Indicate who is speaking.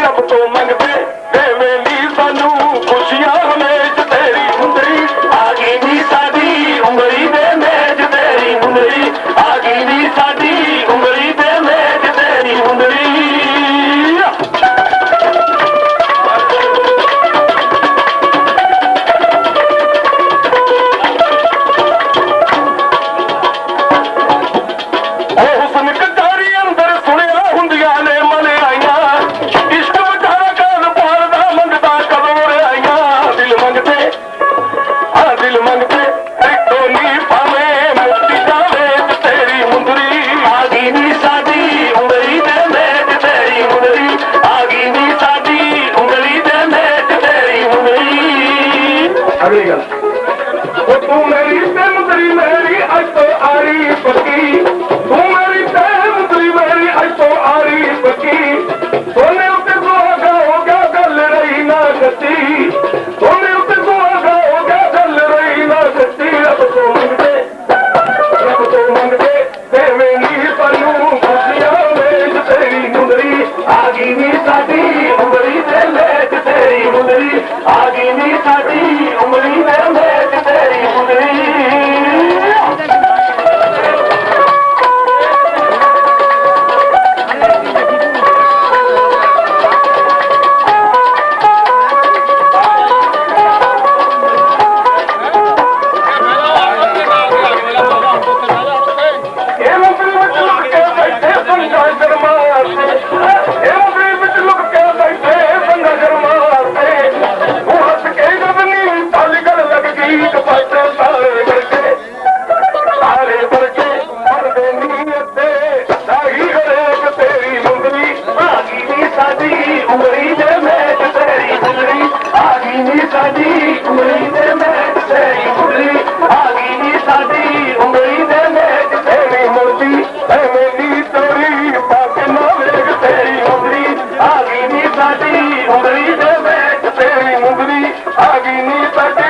Speaker 1: Get up with your money. ਪੱਕੀ, ਤੂੰ ਮੇਰੀ ਤੇ ਮੁੰਦਰੀ ਮੇਰੀ ਅੱਜ ਆਰੀ ਪੱਕੀ। ਸੋਨੇ ਉੱਤੇ ਸੁਹਾਗਾ ਹੋ ਗਿਆ, ਗੱਲ ਰਹੀ ਨਾ ਕੱਤੀ ਸੋਨੇ ਉੱਤੇ ਸੁਹਾਗਾ ਹੋ ਗਿਆ, ਗੱਲ ਰਹੀ ਨਾ ਕੱਤੀ ਰੱਬ ਤੋਂ ਮੰਗਦੇ, ਰੱਬ ਤੋਂ ਮੰਗਦੇ, ਦੇਵੇਂ ਨੀ ਸਾਨੂੰ ਖੁਸ਼ੀਆਂ ਵੇਚ ਤੇਰੀ ਮੁੰਦਰੀ। ਆ ਗਈ ਨੀ ਸਾਡੀ ਉਮਰੀ ਦੇ ਮੇਚ ਤੇਰੀ ਮੁੰਦਰੀ। ਆ ਗਈ ਨੀ ਗਈ